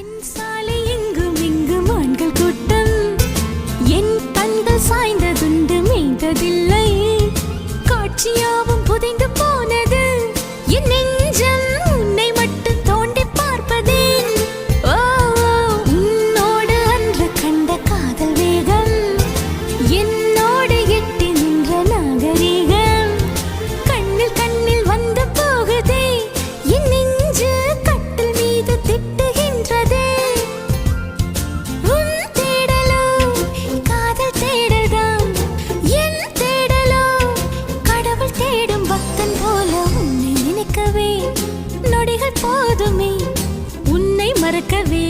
என் சாலை போதுமே. உன்னை மறக்கவே